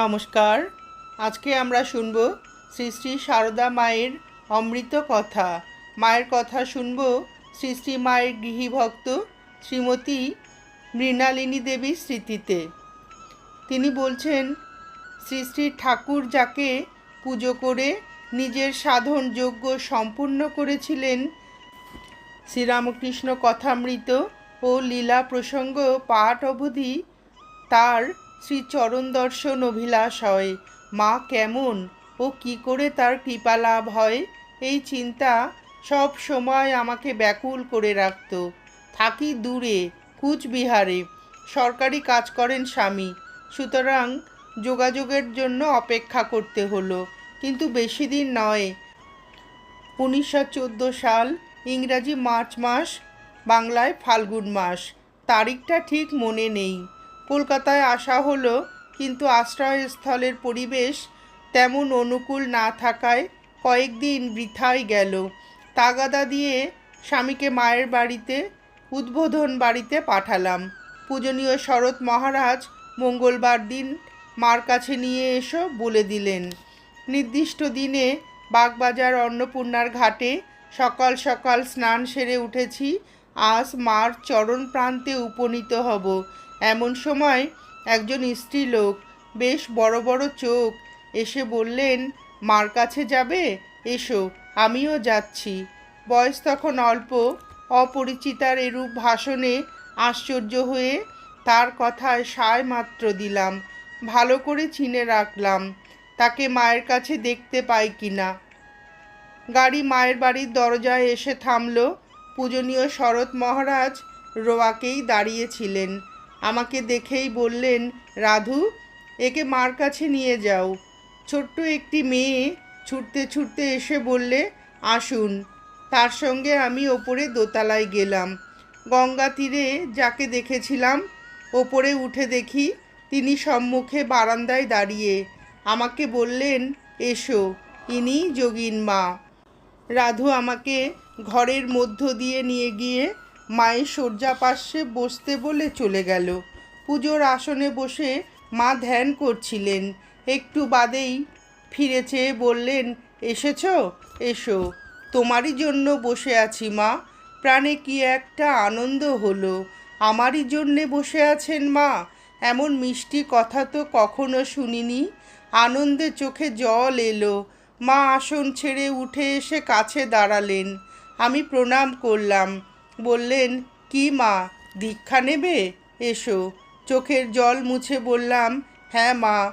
নমস্কার। আজকে আমরা শুনব শ্রী শ্রী সারদা মায়ের অমৃত কথা। মায়ের কথা শুনব শ্রী শ্রী মায়ের গৃহীভক্ত শ্রীমতী মৃণালিনী দেবীর স্মৃতিতে। তিনি বলছেন, শ্রী শ্রী ঠাকুর যাকে পুজো করে নিজের সাধন যজ্ঞ সম্পূর্ণ করেছিলেন, শ্রীরামকৃষ্ণ কথামৃত ও লীলা প্রসঙ্গ পাঠ অবধি তার শ্রীচরণ দর্শন অভিলাষ হয়। মা কেমন ও কি করে তার কৃপা লাভ হয়? এই চিন্তা সব সময় আমাকে ব্যাকুল করে রাখত। থাকি দূরে, কুচবিহারে। সরকারি কাজ করেন স্বামী। সুতরাং যোগাযোগের জন্য অপেক্ষা করতে হলো। কিন্তু বেশি দিন নয়। উনিশশো সাল, ইংরাজি মার্চ মাস, বাংলায় ফাল্গুন মাস। তারিখটা ঠিক মনে নেই। কলকাতায় আসা হলো, কিন্তু আশ্রয়স্থলের পরিবেশ তেমন অনুকূল না থাকায় কয়েকদিন বৃথাই গেল। তাগাদা দিয়ে স্বামীকে মায়ের বাড়িতে, উদ্বোধন বাড়িতে পাঠালাম। পূজনীয় শরৎ মহারাজ মঙ্গলবার দিন মার কাছে নিয়ে এসো বলে দিলেন। নির্দিষ্ট দিনে বাগবাজার অন্নপূর্ণার ঘাটে সকাল সকাল স্নান সেরে উঠেছি। আজ মার চরণ প্রান্তে উপনীত হব। এমন সময় একজন স্ত্রীলোক বেশ বড় বড় চোখ এসে বললেন, মার কাছে যাবে? এসো, আমিও যাচ্ছি। বয়স তখন অল্প, অপরিচিতার এরূপ ভাষণে আশ্চর্য হয়ে তার কথায় সায় মাত্র দিলাম, ভালো করে চিনে রাখলাম, তাকে মায়ের কাছে দেখতে পাই কি না। গাড়ি মায়ের বাড়ির দরজায় এসে থামল। পূজনীয় শরৎ মহারাজ রোয়াকেই দাঁড়িয়েছিলেন। আমাকে দেখেই বললেন, রাধু, একে মার কাছে নিয়ে যাও। ছোট্ট একটি মেয়ে ছুটতে ছুটতে এসে বললে, আসুন। তার সঙ্গে আমি ওপরে দোতলায় গেলাম। গঙ্গা তীরে যাকে দেখেছিলাম, ওপরে উঠে দেখি তিনি সম্মুখে বারান্দায় দাঁড়িয়ে। আমাকে বললেন, এসো, ইনি যোগিন মা। রাধু আমাকে ঘরের মধ্য দিয়ে নিয়ে গিয়ে মায়ের শয্যা পাশে বসতে বলে চলে গেল। পুজোর আসনে বসে মা ধ্যান করছিলেন। একটু বাদেই ফিরে চেয়ে বললেন, এসেছ? এসো। তোমারই জন্য বসে আছি মা। প্রাণে কি একটা আনন্দ হলো। আমারই জন্যে বসে আছেন মা। এমন মিষ্টি কথা তো কখনো শুনিনি। আনন্দে চোখে জল এলো। মা আসন ছেড়ে উঠে এসে কাছে দাঁড়ালেন। আমি প্রণাম করলাম। বললেন কি মা দীক্ষা নেবে? এসো। চোখের জল মুছে বললাম হ্যাঁ মা।